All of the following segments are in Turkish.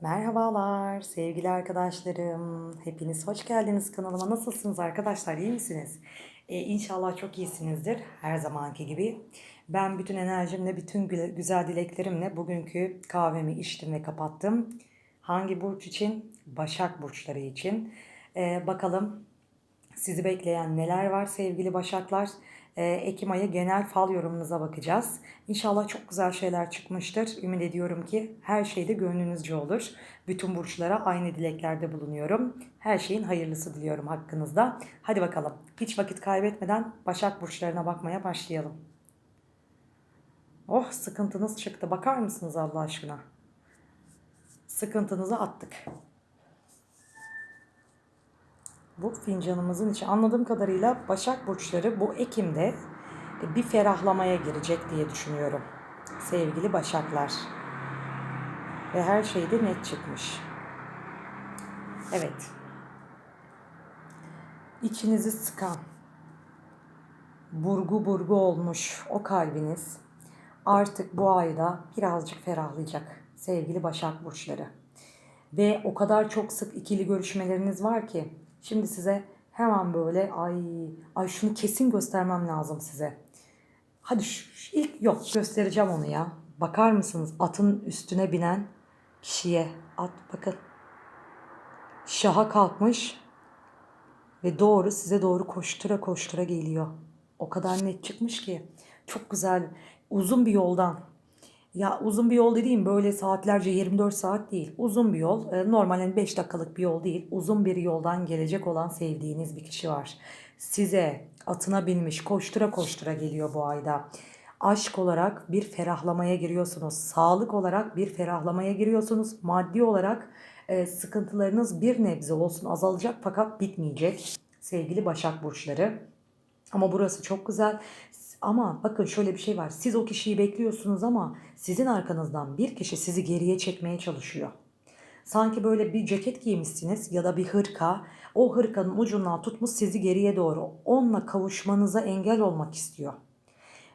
Merhabalar sevgili arkadaşlarım. Hepiniz hoş geldiniz kanalıma. Nasılsınız arkadaşlar? İyi misiniz? Ee, inşallah çok iyisinizdir. Her zamanki gibi. Ben bütün enerjimle, bütün gü- güzel dileklerimle bugünkü kahvemi içtim ve kapattım. Hangi burç için? Başak burçları için. Ee, bakalım sizi bekleyen neler var sevgili Başaklar? Ee, Ekim ayı genel fal yorumunuza bakacağız. İnşallah çok güzel şeyler çıkmıştır. Ümit ediyorum ki her şey de gönlünüzce olur. Bütün burçlara aynı dileklerde bulunuyorum. Her şeyin hayırlısı diliyorum hakkınızda. Hadi bakalım. Hiç vakit kaybetmeden Başak burçlarına bakmaya başlayalım. Oh sıkıntınız çıktı. Bakar mısınız Allah aşkına? Sıkıntınızı attık. Bu fincanımızın içi anladığım kadarıyla Başak Burçları bu Ekim'de bir ferahlamaya girecek diye düşünüyorum. Sevgili Başaklar. Ve her şey de net çıkmış. Evet. İçinizi sıkan, burgu burgu olmuş o kalbiniz artık bu ayda birazcık ferahlayacak sevgili Başak Burçları. Ve o kadar çok sık ikili görüşmeleriniz var ki şimdi size hemen böyle ay ay şunu kesin göstermem lazım size. Hadi şu, ilk yok göstereceğim onu ya. Bakar mısınız atın üstüne binen kişiye at bakın. Şaha kalkmış ve doğru size doğru koştura koştura geliyor. O kadar net çıkmış ki. Çok güzel uzun bir yoldan ya uzun bir yol dediğim böyle saatlerce 24 saat değil. Uzun bir yol. E, Normal yani 5 dakikalık bir yol değil. Uzun bir yoldan gelecek olan sevdiğiniz bir kişi var. Size atına binmiş koştura koştura geliyor bu ayda. Aşk olarak bir ferahlamaya giriyorsunuz. Sağlık olarak bir ferahlamaya giriyorsunuz. Maddi olarak e, sıkıntılarınız bir nebze olsun azalacak fakat bitmeyecek. Sevgili Başak Burçları. Ama burası çok güzel. Ama bakın şöyle bir şey var. Siz o kişiyi bekliyorsunuz ama sizin arkanızdan bir kişi sizi geriye çekmeye çalışıyor. Sanki böyle bir ceket giymişsiniz ya da bir hırka. O hırkanın ucundan tutmuş sizi geriye doğru. Onunla kavuşmanıza engel olmak istiyor.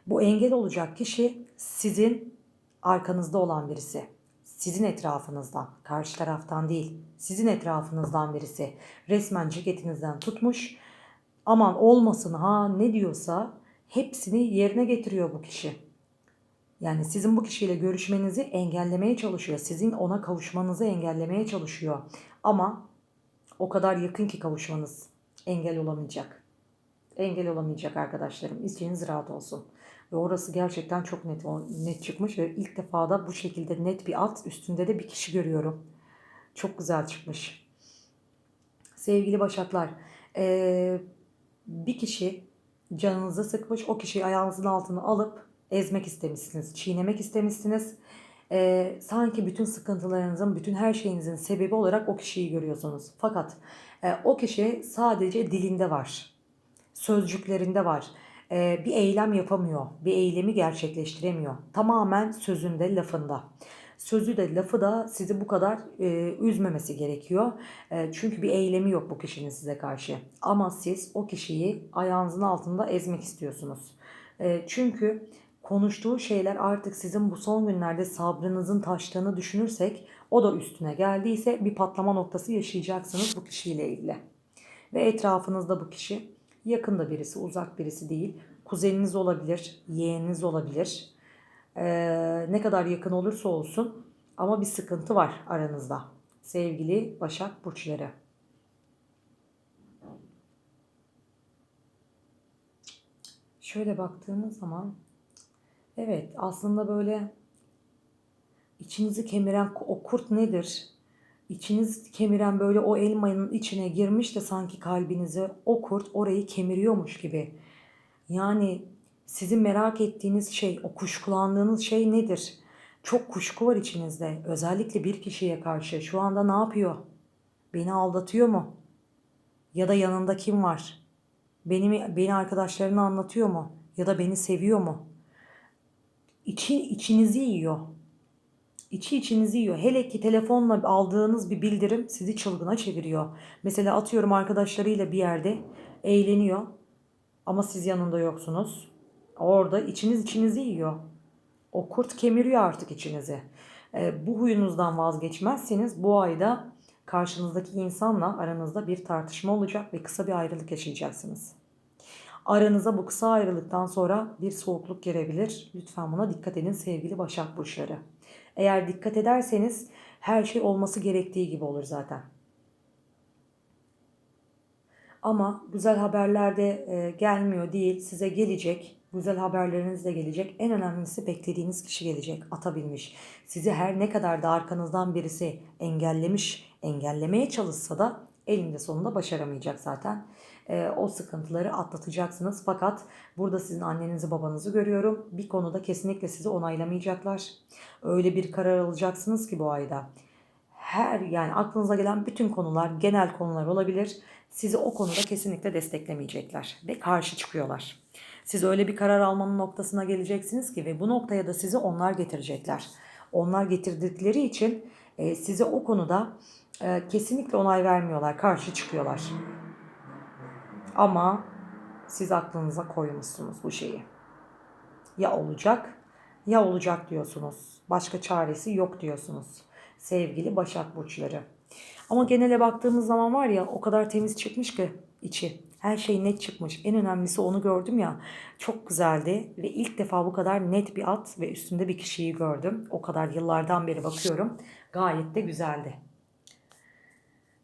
Bu engel olacak kişi sizin arkanızda olan birisi. Sizin etrafınızdan, karşı taraftan değil, sizin etrafınızdan birisi. Resmen ceketinizden tutmuş. Aman olmasın ha ne diyorsa hepsini yerine getiriyor bu kişi. Yani sizin bu kişiyle görüşmenizi engellemeye çalışıyor. Sizin ona kavuşmanızı engellemeye çalışıyor. Ama o kadar yakın ki kavuşmanız engel olamayacak. Engel olamayacak arkadaşlarım. İçiniz rahat olsun. Ve orası gerçekten çok net net çıkmış ve ilk defa da bu şekilde net bir at üstünde de bir kişi görüyorum. Çok güzel çıkmış. Sevgili Başaklar, ee, bir kişi canınızı sıkmış, o kişiyi ayağınızın altına alıp ezmek istemişsiniz, çiğnemek istemişsiniz. Ee, sanki bütün sıkıntılarınızın, bütün her şeyinizin sebebi olarak o kişiyi görüyorsunuz. Fakat e, o kişi sadece dilinde var, sözcüklerinde var. Ee, bir eylem yapamıyor, bir eylemi gerçekleştiremiyor. Tamamen sözünde, lafında. Sözü de lafı da sizi bu kadar e, üzmemesi gerekiyor. E, çünkü bir eylemi yok bu kişinin size karşı. Ama siz o kişiyi ayağınızın altında ezmek istiyorsunuz. E, çünkü konuştuğu şeyler artık sizin bu son günlerde sabrınızın taştığını düşünürsek o da üstüne geldiyse bir patlama noktası yaşayacaksınız bu kişiyle ilgili. Ve etrafınızda bu kişi yakında birisi, uzak birisi değil. Kuzeniniz olabilir, yeğeniniz olabilir. Ee, ne kadar yakın olursa olsun ama bir sıkıntı var aranızda. Sevgili Başak Burçları. Şöyle baktığımız zaman evet aslında böyle içinizi kemiren o kurt nedir? İçiniz kemiren böyle o elmanın içine girmiş de sanki kalbinizi o kurt orayı kemiriyormuş gibi. Yani sizin merak ettiğiniz şey, o kuşkulandığınız şey nedir? Çok kuşku var içinizde. Özellikle bir kişiye karşı. Şu anda ne yapıyor? Beni aldatıyor mu? Ya da yanında kim var? Beni, beni arkadaşlarına anlatıyor mu? Ya da beni seviyor mu? İçi, içinizi yiyor. İçi içinizi yiyor. Hele ki telefonla aldığınız bir bildirim sizi çılgına çeviriyor. Mesela atıyorum arkadaşlarıyla bir yerde eğleniyor ama siz yanında yoksunuz. Orada içiniz içinizi yiyor. O kurt kemiriyor artık içinizi. E, bu huyunuzdan vazgeçmezseniz bu ayda karşınızdaki insanla aranızda bir tartışma olacak ve kısa bir ayrılık yaşayacaksınız. Aranıza bu kısa ayrılıktan sonra bir soğukluk girebilir. Lütfen buna dikkat edin sevgili Başak Burçları. Eğer dikkat ederseniz her şey olması gerektiği gibi olur zaten. Ama güzel haberler de e, gelmiyor değil. Size gelecek. Güzel haberleriniz de gelecek. En önemlisi beklediğiniz kişi gelecek. Atabilmiş. Sizi her ne kadar da arkanızdan birisi engellemiş, engellemeye çalışsa da elinde sonunda başaramayacak zaten. E, o sıkıntıları atlatacaksınız. Fakat burada sizin annenizi babanızı görüyorum. Bir konuda kesinlikle sizi onaylamayacaklar. Öyle bir karar alacaksınız ki bu ayda her yani aklınıza gelen bütün konular genel konular olabilir. Sizi o konuda kesinlikle desteklemeyecekler ve karşı çıkıyorlar. Siz öyle bir karar almanın noktasına geleceksiniz ki ve bu noktaya da sizi onlar getirecekler. Onlar getirdikleri için e, size o konuda e, kesinlikle onay vermiyorlar, karşı çıkıyorlar. Ama siz aklınıza koymuşsunuz bu şeyi. Ya olacak ya olacak diyorsunuz. Başka çaresi yok diyorsunuz sevgili Başak Burçları. Ama genele baktığımız zaman var ya o kadar temiz çıkmış ki içi. Her şey net çıkmış. En önemlisi onu gördüm ya. Çok güzeldi ve ilk defa bu kadar net bir at ve üstünde bir kişiyi gördüm. O kadar yıllardan beri bakıyorum. Gayet de güzeldi.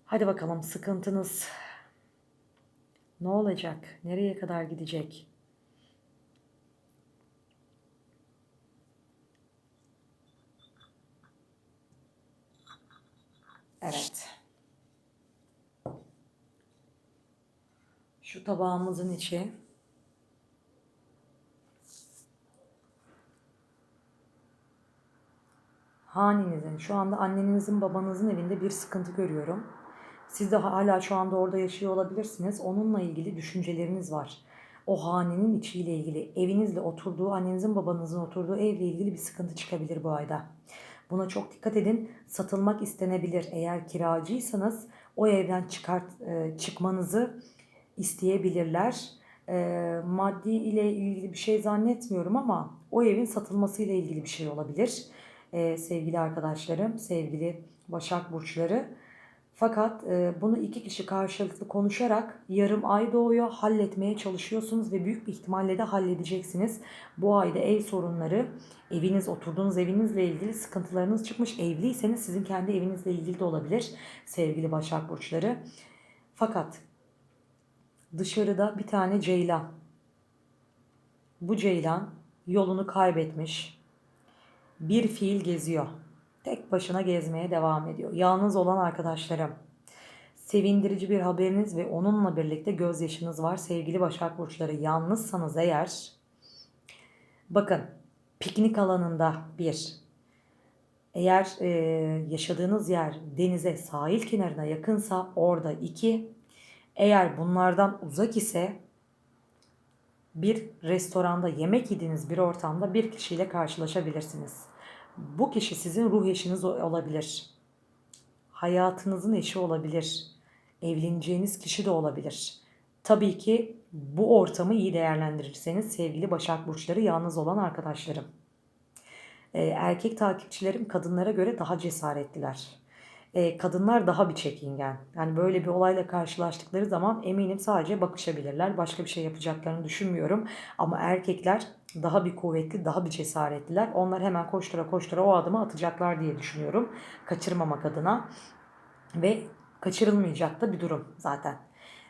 Hadi bakalım sıkıntınız ne olacak? Nereye kadar gidecek? Evet. Şu tabağımızın içi. Haninizin, şu anda annenizin, babanızın evinde bir sıkıntı görüyorum. Siz de hala şu anda orada yaşıyor olabilirsiniz. Onunla ilgili düşünceleriniz var. O hanenin içiyle ilgili, evinizle oturduğu, annenizin, babanızın oturduğu evle ilgili bir sıkıntı çıkabilir bu ayda. Buna çok dikkat edin. Satılmak istenebilir. Eğer kiracıysanız o evden çıkart e, çıkmanızı isteyebilirler. E, maddi ile ilgili bir şey zannetmiyorum ama o evin satılması ile ilgili bir şey olabilir. E, sevgili arkadaşlarım, sevgili Başak Burçları. Fakat e, bunu iki kişi karşılıklı konuşarak yarım ay doğuyor, halletmeye çalışıyorsunuz ve büyük bir ihtimalle de halledeceksiniz. Bu ayda ev sorunları, eviniz, oturduğunuz evinizle ilgili sıkıntılarınız çıkmış. Evliyseniz sizin kendi evinizle ilgili de olabilir sevgili Başak Burçları. Fakat dışarıda bir tane ceylan. Bu ceylan yolunu kaybetmiş. Bir fiil geziyor tek başına gezmeye devam ediyor. Yalnız olan arkadaşlarım. Sevindirici bir haberiniz ve onunla birlikte gözyaşınız var sevgili Başak Burçları. Yalnızsanız eğer bakın piknik alanında bir eğer e, yaşadığınız yer denize sahil kenarına yakınsa orada iki eğer bunlardan uzak ise bir restoranda yemek yediğiniz bir ortamda bir kişiyle karşılaşabilirsiniz. Bu kişi sizin ruh eşiniz olabilir. Hayatınızın eşi olabilir. Evleneceğiniz kişi de olabilir. Tabii ki bu ortamı iyi değerlendirirseniz sevgili Başak Burçları yalnız olan arkadaşlarım. Ee, erkek takipçilerim kadınlara göre daha cesaretliler e, kadınlar daha bir çekingen. Yani böyle bir olayla karşılaştıkları zaman eminim sadece bakışabilirler. Başka bir şey yapacaklarını düşünmüyorum. Ama erkekler daha bir kuvvetli, daha bir cesaretliler. Onlar hemen koştura koştura o adımı atacaklar diye düşünüyorum. Kaçırmamak adına. Ve kaçırılmayacak da bir durum zaten.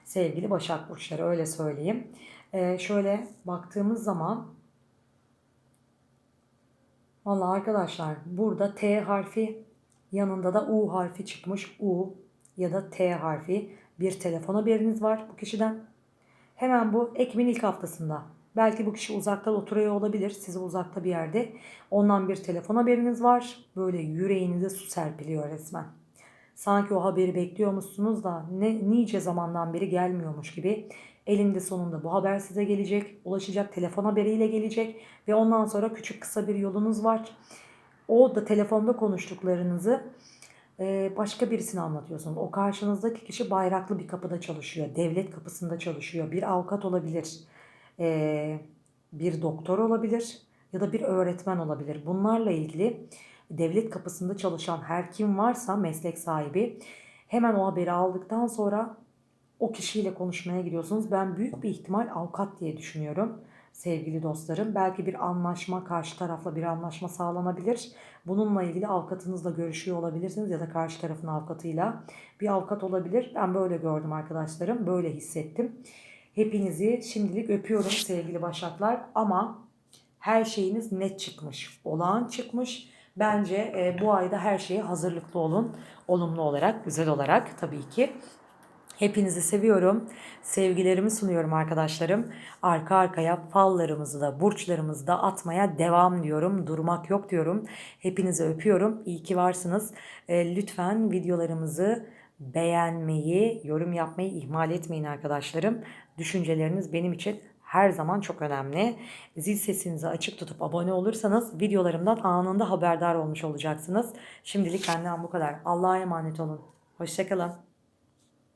Sevgili Başak Burçları öyle söyleyeyim. Ee, şöyle baktığımız zaman Valla arkadaşlar burada T harfi Yanında da U harfi çıkmış. U ya da T harfi. Bir telefon haberiniz var bu kişiden. Hemen bu Ekim'in ilk haftasında. Belki bu kişi uzakta oturuyor olabilir. Size uzakta bir yerde. Ondan bir telefon haberiniz var. Böyle yüreğinize su serpiliyor resmen. Sanki o haberi bekliyormuşsunuz da ne nice zamandan beri gelmiyormuş gibi. Elinde sonunda bu haber size gelecek. Ulaşacak telefon haberiyle gelecek. Ve ondan sonra küçük kısa bir yolunuz var. O da telefonda konuştuklarınızı başka birisine anlatıyorsunuz. O karşınızdaki kişi bayraklı bir kapıda çalışıyor. Devlet kapısında çalışıyor. Bir avukat olabilir. E, bir doktor olabilir. Ya da bir öğretmen olabilir. Bunlarla ilgili devlet kapısında çalışan her kim varsa meslek sahibi hemen o haberi aldıktan sonra o kişiyle konuşmaya gidiyorsunuz. Ben büyük bir ihtimal avukat diye düşünüyorum sevgili dostlarım. Belki bir anlaşma karşı tarafla bir anlaşma sağlanabilir. Bununla ilgili avukatınızla görüşüyor olabilirsiniz ya da karşı tarafın avukatıyla bir avukat olabilir. Ben böyle gördüm arkadaşlarım. Böyle hissettim. Hepinizi şimdilik öpüyorum sevgili başaklar ama her şeyiniz net çıkmış. Olağan çıkmış. Bence e, bu ayda her şeye hazırlıklı olun. Olumlu olarak, güzel olarak tabii ki. Hepinizi seviyorum. Sevgilerimi sunuyorum arkadaşlarım. Arka arkaya fallarımızı da burçlarımızı da atmaya devam diyorum. Durmak yok diyorum. Hepinizi öpüyorum. İyi ki varsınız. E, lütfen videolarımızı beğenmeyi, yorum yapmayı ihmal etmeyin arkadaşlarım. Düşünceleriniz benim için her zaman çok önemli. Zil sesinizi açık tutup abone olursanız videolarımdan anında haberdar olmuş olacaksınız. Şimdilik benden bu kadar. Allah'a emanet olun. Hoşçakalın.